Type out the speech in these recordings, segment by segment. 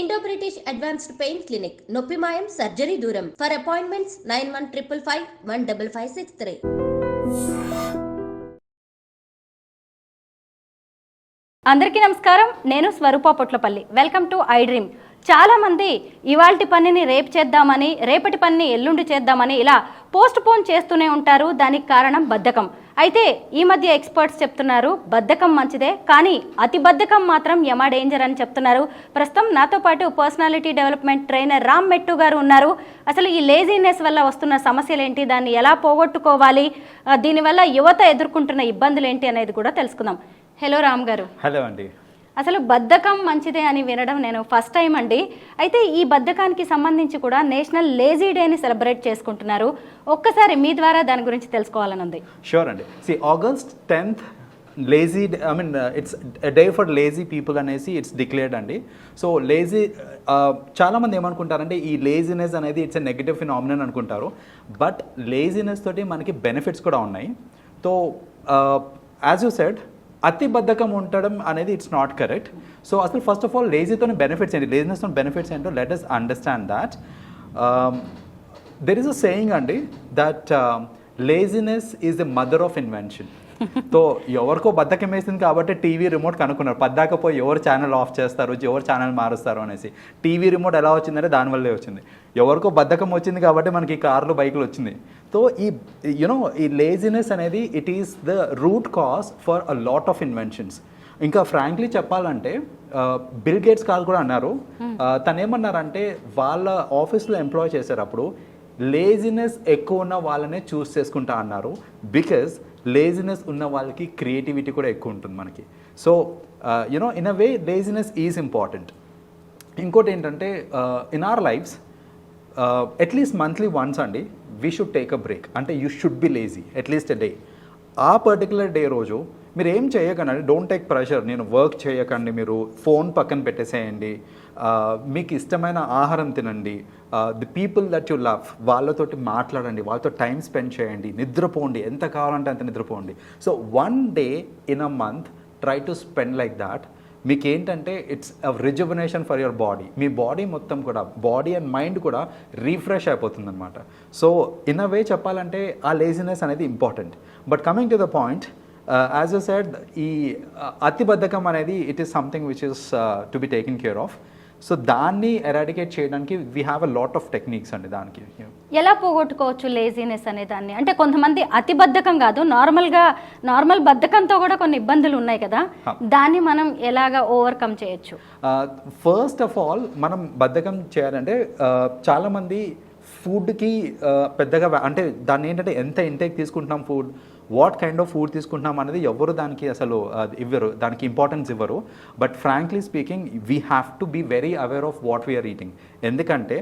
Indo British advanced pain clinic నొప్పి మాయం surgery దూరం for appointments nine one triple five one double five six three అందరికీ నమస్కారం. నేను Swaroopa Potlapalli. Welcome to I dream చాలామంది ఇవాల్టి పనిని రేపు చేద్దామని రేపటి పనిని ఎల్లుండి చేద్దామని ఇలా పోస్ట్ పోన్ చేస్తూనే ఉంటారు. దానికి కారణం బద్ధకం. అయితే ఈ మధ్య ఎక్స్పర్ట్స్ చెప్తున్నారు బద్ధకం మంచిదే కానీ అతి బద్ధకం మాత్రం యమా డేంజర్ అని చెప్తున్నారు. ప్రస్తుతం నాతో పాటు పర్సనాలిటీ డెవలప్మెంట్ ట్రైనర్ రామ్ మెట్టు గారు ఉన్నారు. అసలు ఈ లేజీనెస్ వల్ల వస్తున్న సమస్యలు ఏంటి దాన్ని ఎలా పోగొట్టుకోవాలి? దీనివల్ల యువత ఎదుర్కొంటున్న ఇబ్బందులు ఏంటి అనేది కూడా తెలుసుకుందాం. హలో రామ్ గారు. హలో అండి. అసలు బద్ధకం మంచిదే అని వినడం నేను ఫస్ట్ టైం అండి. అయితే ఈ బద్ధకానికి సంబంధించి కూడా నేషనల్ లేజీ డేని సెలబ్రేట్ చేసుకుంటున్నారు. ఒక్కసారి మీ ద్వారా దాని గురించి తెలుసుకోవాలని ఉంది. షూర్ అండి. See August tenth lazy I mean it's day for lazy people అనేసి ఇట్స్ డిక్లేర్డ్ అండి. సో లేజీ uh, చాలామంది ఏమనుకుంటారంటే ఈ లేజినెస్ అనేది ఇట్స్ ఎ నెగిటివ్ ఫినామినన్ అనుకుంటారు. బట్ లేజినెస్ తోటి మనకి బెనిఫిట్స్ కూడా ఉన్నాయి. సో యాజ్ యూ సెడ్ అతి బద్ధకం ఉండడం అనేది ఇట్స్ నాట్ కరెక్ట్ సో అసలు ఫస్ట్ ఆఫ్ ఆల్ లేజీతో బెనిఫిట్స్ ఏంటి? లేజినెస్తో బెనిఫిట్స్ ఏంటో let us understand that there is a saying అండి that laziness is the mother of invention so ఎవరికో బద్దకం వేసింది కాబట్టి టీవీ రిమోట్ కనుక్కున్నారు. పద్దాక పోయి ఎవరు ఛానల్ ఆఫ్ చేస్తారు ఎవరు ఛానల్ మారుస్తారు అనేసి. టీవీ రిమోట్ ఎలా వచ్చిందంటే దానివల్లే వచ్చింది. ఎవరికో బద్దకం వచ్చింది కాబట్టి మనకి కార్లు బైకులు వచ్చింది. సో ఈ యునో ఈ లేజినెస్ అనేది it is the root cause for a lot of inventions ఇంకా ఫ్రాంక్లీ చెప్పాలంటే బిల్ గేట్స్ కాల్ కూడా అన్నారు. ఆ, తను ఏమన్నారంటే వాళ్ళ ఆఫీస్లో ఎంప్లాయ్ చేసేటప్పుడు లేజినెస్ ఎక్కువ ఉన్న వాళ్ళనే చూస్ చేసుకుంటా అన్నారు. బికాజ్ లేజినెస్ ఉన్న వాళ్ళకి క్రియేటివిటీ కూడా ఎక్కువ ఉంటుంది మనకి. So you know in a way laziness is important ఇంకోటి ఏంటంటే in our lives at least monthly once అండి we should take a break అంటే you should be lazy at least a day ఆ పర్టికులర్ డే రోజు మీరు ఏం చేయకండి don't take pressure నేను వర్క్ చేయకండి మీరు ఫోన్ పక్కన పెట్టేసేయండి. మీకు ఇష్టమైన ఆహారం తినండి. The people that you love వాళ్ళతోటి మాట్లాడండి వాళ్ళతో టైం స్పెండ్ చేయండి. నిద్రపోండి ఎంత కావాలంటే అంత నిద్రపోండి. So one day in a month try to spend like that మీకు ఏంటంటే it's a rejuvenation for your body me body మొత్తం కూడా బాడీ అండ్ మైండ్ కూడా రీఫ్రెష్ అయిపోతుంది అనమాట సో ఇన్ అ వే చెప్పాలంటే ఆ లేజినెస్ అనేది important but coming to the point as I said ఈ uh, అతి బద్ధకం అనేది it is something which is to be taken care of so దాన్ని ఎరాడికేట్ చేయడానికి we have a lot of techniques అండి దానికి. ఎలా పోగొట్టుకోవచ్చు లేజీనెస్ అనే దాన్ని? అంటే కొంతమంది అతి బద్ధకం కాదు నార్మల్గా నార్మల్ బద్ధకంతో కూడా కొన్ని ఇబ్బందులు ఉన్నాయి కదా? దాన్ని మనం ఎలాగా ఓవర్కమ్ చేయొచ్చు? ఫస్ట్ ఆఫ్ ఆల్ మనం బద్ధకం చేయాలంటే uh, చాలామంది ఫుడ్కి పెద్దగా వా- అంటే దాన్ని ఏంటంటే ఎంత ఇంటేక్ తీసుకుంటున్నాం food what kind of food తీసుకుంటున్నాం అనేది ఎవరు దానికి అసలు ఇవ్వరు దానికి ఇంపార్టెన్స్ ఇవ్వరు. But frankly speaking we have to be very aware of what we are eating ఎందుకంటే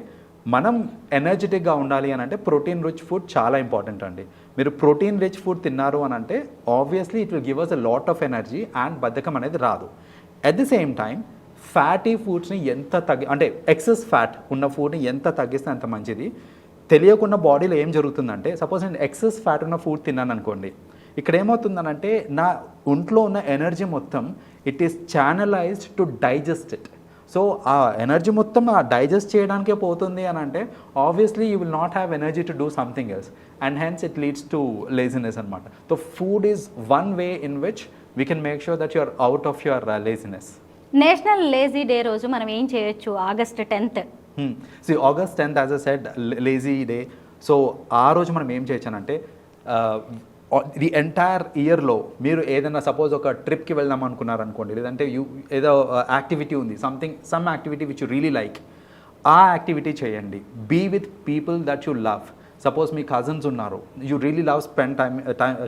మనం ఎనర్జెటిక్గా ఉండాలి అని అంటే ప్రోటీన్ రిచ్ ఫుడ్ చాలా ఇంపార్టెంట్ అండి. మీరు ప్రోటీన్ రిచ్ ఫుడ్ తిన్నారు అని అంటే obviously it will give us a lot of energy and బద్ధకం అనేది రాదు. At the same time fatty ఫుడ్స్ని ఎంత తగ్గి అంటే ఎక్సెస్ ఫ్యాట్ ఉన్న ఫుడ్ని ఎంత తగ్గిస్తే అంత మంచిది. తెలియకుండా బాడీలో ఏం జరుగుతుందంటే సపోజ్ నేను ఎక్సెస్ ఫ్యాట్ ఉన్న ఫుడ్ తిన్నాను అనుకోండి ఇక్కడ ఏమవుతుందనంటే నా ఒంట్లో ఉన్న ఎనర్జీ మొత్తం it is channelized to digest it so ఆ ఎనర్జీ మొత్తం ఆ డైజెస్ట్ చేయడానికే పోతుంది అని అంటే obviously you will not have energy to do something else and hence it leads to laziness అనమాట so food is one way in which we can make sure that you're out of your laziness national lazy day రోజు మనం ఏం చేయొచ్చు? August tenth see August tenth as I said lazy day so ఆ రోజు మనం ఏం చేయొచ్చానంటే the entire ఇయర్లో మీరు ఏదైనా సపోజ్ ఒక ట్రిప్కి వెళ్దాం అనుకున్నారనుకోండి లేదంటే యూ ఏదో యాక్టివిటీ ఉంది something some activity which you really like ఆ యాక్టివిటీ చేయండి. Be with people that you love suppose me cousins ఉన్నారు you really love spend time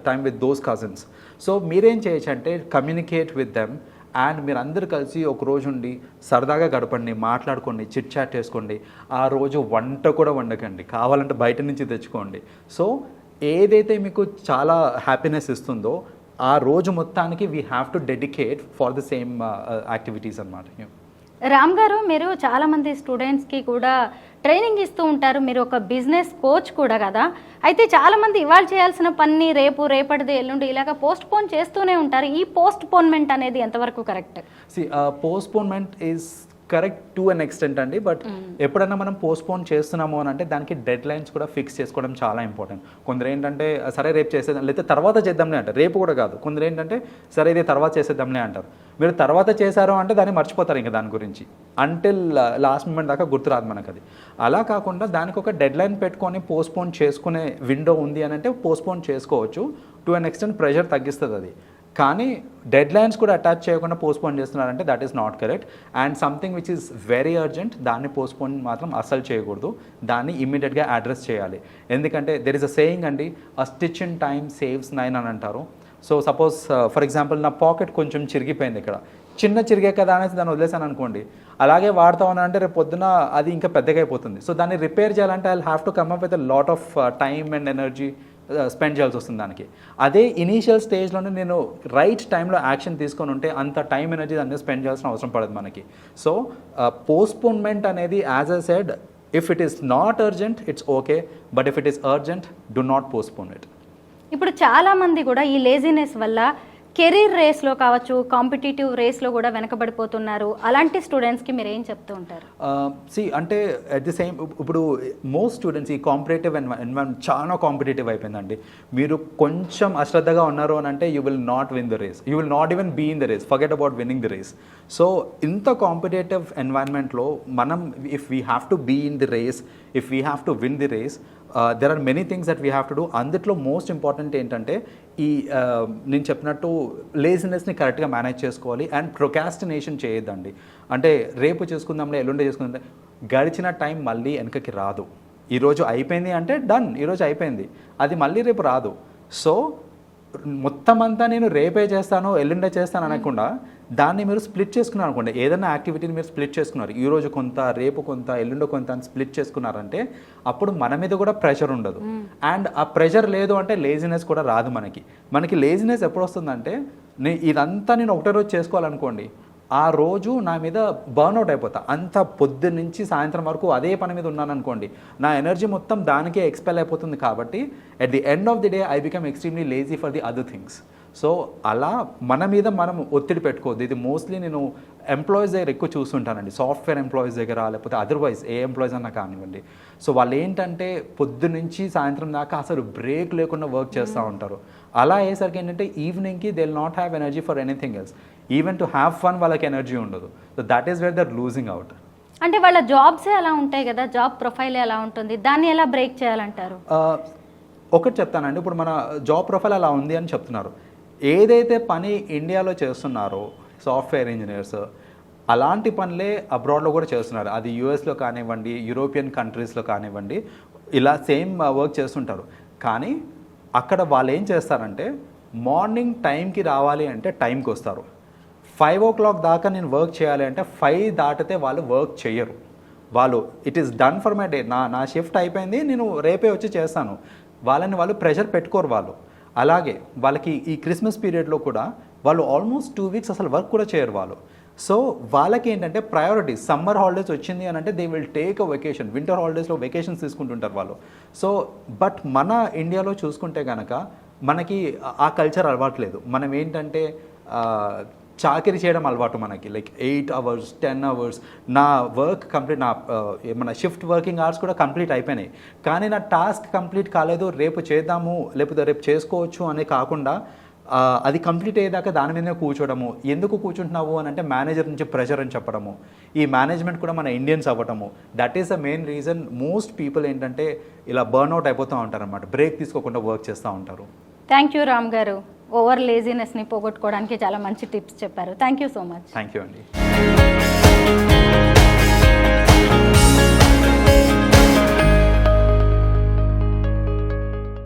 time with those cousins so మీరేం చేయొచ్చు అంటే కమ్యూనికేట్ విత్ దెమ్ అండ్ మీరు అందరు కలిసి ఒక రోజు ఉండి సరదాగా గడపండి మాట్లాడుకోండి చిట్ చాట్ చేసుకోండి. ఆ రోజు వంట కూడా వండకండి. కావాలంటే బయట నుంచి తెచ్చుకోండి. సో ఏదైతే మీకు చాలా హ్యాపీనెస్ ఇస్తుందో ఆ రోజు మొత్తానికి we have to dedicate for the same activities అనమాట రామ్ గారు మీరు చాలామంది స్టూడెంట్స్కి కూడా ట్రైనింగ్ ఇస్తూ ఉంటారు. మీరు ఒక బిజినెస్ కోచ్ కూడా కదా. అయితే చాలామంది ఇవాళ చేయాల్సిన పని రేపు రేపటిది ఎల్లుండి ఇలాగ పోస్ట్ పోన్ చేస్తూనే ఉంటారు. ఈ పోస్ట్ పోన్మెంట్ అనేది ఎంతవరకు correct see postponement is correct to an extent అండి. బట్ ఎప్పుడైనా మనం పోస్ట్పోన్ చేస్తున్నాము అని అంటే దానికి డెడ్ లైన్స్ కూడా ఫిక్స్ చేసుకోవడం చాలా ఇంపార్టెంట్. కొందరు ఏంటంటే సరే రేపు చేసేద్దాం లేకపోతే తర్వాత చేద్దాంలే అంటారు. రేపు కూడా కాదు. కొందరు ఏంటంటే సరే ఇది తర్వాత చేసేద్దాంలే అంటారు. మీరు తర్వాత చేశారు అంటే దాన్ని మర్చిపోతారు ఇంకా దాని గురించి. అంటిల్ లాస్ట్ మూమెంట్ దాకా గుర్తురాదు మనకు అది అలా కాకుండా దానికి ఒక డెడ్ లైన్ పెట్టుకొని పోస్ట్పోన్ చేసుకునే విండో ఉంది అని అంటే పోస్ట్పోన్ చేసుకోవచ్చు. టు అన్ ఎక్స్టెంట్ ప్రెషర్ తగ్గిస్తుంది అది. కానీ డెడ్ లైన్స్ కూడా అటాచ్ చేయకుండా పోస్ట్పోన్ చేస్తున్నారంటే that is not correct and something which is very urgent దాన్ని పోస్ట్పోన్ మాత్రం అస్సలు చేయకూడదు. దాన్ని ఇమ్మీడియట్గా అడ్రస్ చేయాలి. ఎందుకంటే దెర్ ఇస్ అ సేయింగ్ అండి a stitch in time saves nine అని అంటారు. సో సపోజ్ ఫర్ ఎగ్జాంపుల్ నా పాకెట్ కొంచెం చిరిగిపోయింది ఇక్కడ. చిన్న చిరిగే కదా అనేసి దాన్ని వదిలేసాను అనుకోండి. అలాగే వాడుతా ఉన్నానంటే రేపు పొద్దున అది ఇంకా పెద్దగా అయిపోతుంది. సో దాన్ని రిపేర్ చేయాలంటే I have to come up with lot of time and energy spend చేయాల్సి వస్తుంది దానికి. అదే ఇనీషియల్ స్టేజ్లోనే నేను రైట్ టైంలో యాక్షన్ తీసుకొని ఉంటే అంత టైం ఎనర్జీ దాన్ని స్పెండ్ చేయాల్సిన అవసరం పడదు మనకి. సో పోస్ట్పోన్మెంట్ అనేది as I said if it is not urgent it's okay but if it is urgent do not postpone it ఇప్పుడు చాలా మంది కూడా ఈ లేజినెస్ వల్ల కెరీర్ రేస్లో కావచ్చు కాంపిటేటివ్ రేస్లో కూడా వెనకబడిపోతున్నారు. అలాంటి స్టూడెంట్స్కి మీరు ఏం చెప్తూ ఉంటారు? సి అంటే అట్ ది సేమ్ ఇప్పుడు మోస్ట్ స్టూడెంట్స్ ఈ కాంపిటేటివ్ ఎన్వైరన్మెంట్ చాలా కాంపిటేటివ్ అయిపోయిందండి. మీరు కొంచెం అశ్రద్ధగా ఉన్నారు అని అంటే you will not win the race you will not even be in the race forget about winning the race so ఇంత కాంపిటేటివ్ ఎన్వైరన్మెంట్లో మనం if we have to be in the race if we have to win the race there are many things that we have to do అందులో most important ఏంటంటే ఈ uh, నేను చెప్పినట్టు లేజినెస్ని కరెక్ట్గా manage చేసుకోవాలి అండ్ ప్రొకాస్టినేషన్ చేయొద్దండి. అంటే రేపు చేసుకుందాంలే ఎల్లుండి చేసుకుందాం గడిచిన టైం మళ్ళీ వెనకకి రాదు. ఈరోజు అయిపోయింది అంటే డన్ ఈరోజు అయిపోయింది. అది మళ్ళీ రేపు రాదు. సో మొత్తం అంతా నేను రేపే చేస్తాను ఎల్లుండే చేస్తాను అనకుండా దాన్ని మీరు స్ప్లిట్ చేసుకున్నారు అనుకోండి. ఏదైనా యాక్టివిటీని మీరు స్ప్లిట్ చేసుకున్నారు. ఈ రోజు కొంత రేపు కొంత ఎల్లుండో కొంత అని స్ప్లిట్ చేసుకున్నారంటే అప్పుడు మన మీద కూడా ప్రెషర్ ఉండదు. అండ్ ఆ ప్రెషర్ లేదు అంటే లేజినెస్ కూడా రాదు మనకి. మనకి లేజినెస్ ఎప్పుడు వస్తుందంటే నే- ఇదంతా నేను ఒకటే రోజు చేసుకోవాలనుకోండి. ఆ రోజు నా మీద బర్న్అవుట్ అయిపోతా. అంత పొద్దు నుంచి సాయంత్రం వరకు అదే పని మీద ఉన్నాను అనుకోండి నా ఎనర్జీ మొత్తం దానికే ఎక్స్పెల్ అయిపోతుంది కాబట్టి at the end of the day I become extremely lazy for the other things so అలా మన మీద మనం ఒత్తిడి పెట్టుకోవద్దు. ఇది మోస్ట్లీ నేను ఎంప్లాయీస్ దగ్గర ఎక్కువ చూస్తుంటానండి. సాఫ్ట్వేర్ ఎంప్లాయీస్ దగ్గర లేకపోతే అదర్వైజ్ ఏ ఎంప్లాయీస్ అన్నా కానివ్వండి. సో వాళ్ళు ఏంటంటే పొద్దు నుంచి సాయంత్రం దాకా అసలు బ్రేక్ లేకుండా వర్క్ చేస్తూ ఉంటారు. అలా అయ్యేసరికి ఏంటంటే ఈవినింగ్కి they not have energy for anything else even to have fun వాళ్ళకి ఎనర్జీ ఉండదు. So that is where they're losing out అంటే వాళ్ళ జాబ్సే అలా ఉంటాయి కదా? జాబ్ ప్రొఫైలే అలా ఉంటుంది. దాన్ని ఎలా బ్రేక్ చేయాలంటారు? ఒకటి చెప్తానండి. ఇప్పుడు మన జాబ్ ప్రొఫైల్ అలా ఉంది అని చెప్తున్నారు. ఏదైతే పని ఇండియాలో చేస్తున్నారో సాఫ్ట్వేర్ ఇంజనీర్స్ అలాంటి పనులే అబ్రాడ్లో కూడా చేస్తున్నారు. అది యూఎస్లో కానివ్వండి యూరోపియన్ కంట్రీస్లో కానివ్వండి ఇలా సేమ్ వర్క్ చేస్తుంటారు. కానీ అక్కడ వాళ్ళు ఏం చేస్తారంటే మార్నింగ్ టైంకి రావాలి అంటే టైంకి వస్తారు. ఫైవ్ ఓ క్లాక్ దాకా నేను వర్క్ చేయాలి అంటే ఫైవ్ దాటితే వాళ్ళు వర్క్ చేయరు. వాళ్ళు it is done for my day. నా నా షిఫ్ట్ అయిపోయింది నేను రేపే వచ్చి చేస్తాను. వాళ్ళని వాళ్ళు ప్రెషర్ పెట్టుకోరు వాళ్ళు. అలాగే వాళ్ళకి ఈ క్రిస్మస్ పీరియడ్లో కూడా వాళ్ళు ఆల్మోస్ట్ టూ వీక్స్ అసలు వర్క్ కూడా చేయరు వాళ్ళు. సో వాళ్ళకి ఏంటంటే ప్రయారిటీ సమ్మర్ హాలిడేస్ వచ్చింది అని అంటే they will take a vacation winter హాలిడేస్లో వెకేషన్స్ తీసుకుంటుంటారు వాళ్ళు. సో బట్ మన ఇండియాలో చూసుకుంటే కనుక మనకి ఆ కల్చర్ అలవాట్లేదు మనం ఏంటంటే చాకరీ చేయడం అలవాటు మనకి. Like eight hours ten hours నా వర్క్ కంప్లీట్ నా ఆ, మన షిఫ్ట్ వర్కింగ్ అవర్స్ కూడా కంప్లీట్ అయిపోయినాయి. కానీ నా టాస్క్ కంప్లీట్ కాలేదు రేపు చేద్దాము లేకపోతే రేపు చేసుకోవచ్చు అని కాకుండా అది కంప్లీట్ అయ్యేదాకా దాని మీదనే కూర్చోడము. ఎందుకు కూర్చుంటున్నావు అని అంటే మేనేజర్ నుంచి ప్రెషర్ అని చెప్పడము. ఈ మేనేజ్మెంట్ కూడా మన Indians అవ్వటము. That is the main reason most people ఏంటంటే ఇలా బర్న్అవుట్ అయిపోతూ ఉంటారు అనమాట బ్రేక్ తీసుకోకుండా వర్క్ చేస్తూ ఉంటారు. థ్యాంక్ యూ రామ్ గారు. ఓవర్ లేజినెస్ని పోగొట్టుకోవడానికి చాలా మంచి టిప్స్ చెప్పారు. Thank you so much. Thank you అండి.